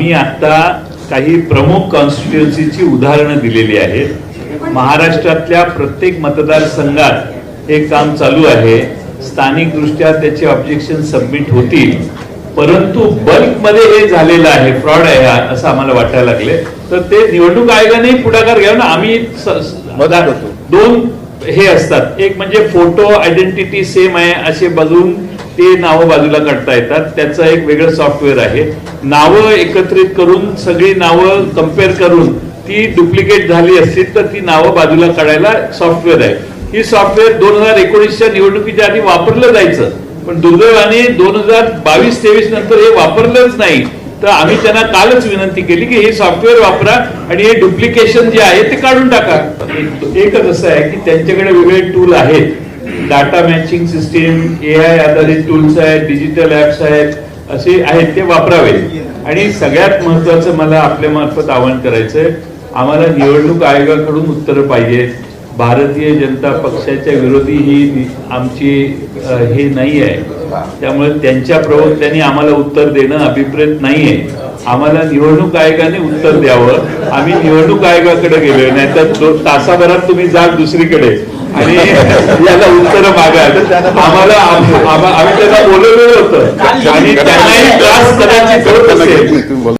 आम्ही आता काही प्रमुख कॉन्स्टिट्युन्सीची उदाहरणं दिलेली आहेत. महाराष्ट्रातल्या प्रत्येक मतदारसंघात हे काम चालू आहे. स्थानिक दृष्ट्या त्याचे ऑब्जेक्शन सबमिट होतील. परंतु बल्कमध्ये हे झालेलं आहे फ्रॉड आहे असं आम्हाला वाटायला लागले तर ते निवडणूक आयोगाने पुढाकार घ्यावा ना. आम्ही. दोन हे असतात. एक म्हणजे फोटो आयडेंटिटी सेम आहे असे बघून ते नावं बाजूला काढता येतात. त्याचं एक वेगळं सॉफ्टवेअर आहे. नावं एकत्रित करून सगळी नावं कंपेअर करून ती डुप्लिकेट झाली असतील तर ती नावं बाजूला काढायला सॉफ्टवेअर आहे. ही सॉफ्टवेअर दोन हजार एकोणीसच्या निवडणुकीच्या आधी वापरलं जायचं. पण दुर्दैवाने दोन हजार बावीस तेवीस नंतर हे वापरलंच नाही. तर आम्ही त्यांना कालच विनंती केली की हे सॉफ्टवेअर वापरा आणि हे डुप्लिकेशन जे आहे ते काढून टाका. एकच असं आहे की त्यांच्याकडे वेगळे टूल आहेत. Data matching system A I आधारित टूल्स आहेत डिजिटल ऍप्स आहेत असे आहेत ते वापरावे. आणि सगळ्यात महत्वाचं मला आपल्या मार्फत आवाहन करायचंय आम्हाला निवडणूक आयोगाकडून उत्तरं पाहिजेत भारतीय जनता पक्षाच्या विरोधी ही आमची हे नाही आहे. त्यामुळे त्यांच्या प्रवक्त्यांनी आम्हाला उत्तर देणं अभिप्रेत नाहीये. आम्हाला निवडणूक आयोगाने उत्तर द्यावं. आम्ही निवडणूक आयोगाकडे गेलोय नाही तर तासाभरात तुम्ही जा दुसरीकडे. आणि याला उत्तर मागा आम्हाला आम- आम- आम्ही त्यांना बोलवलेलं होतं. आणि त्यांनाही त्रास कदाचित होत असेल.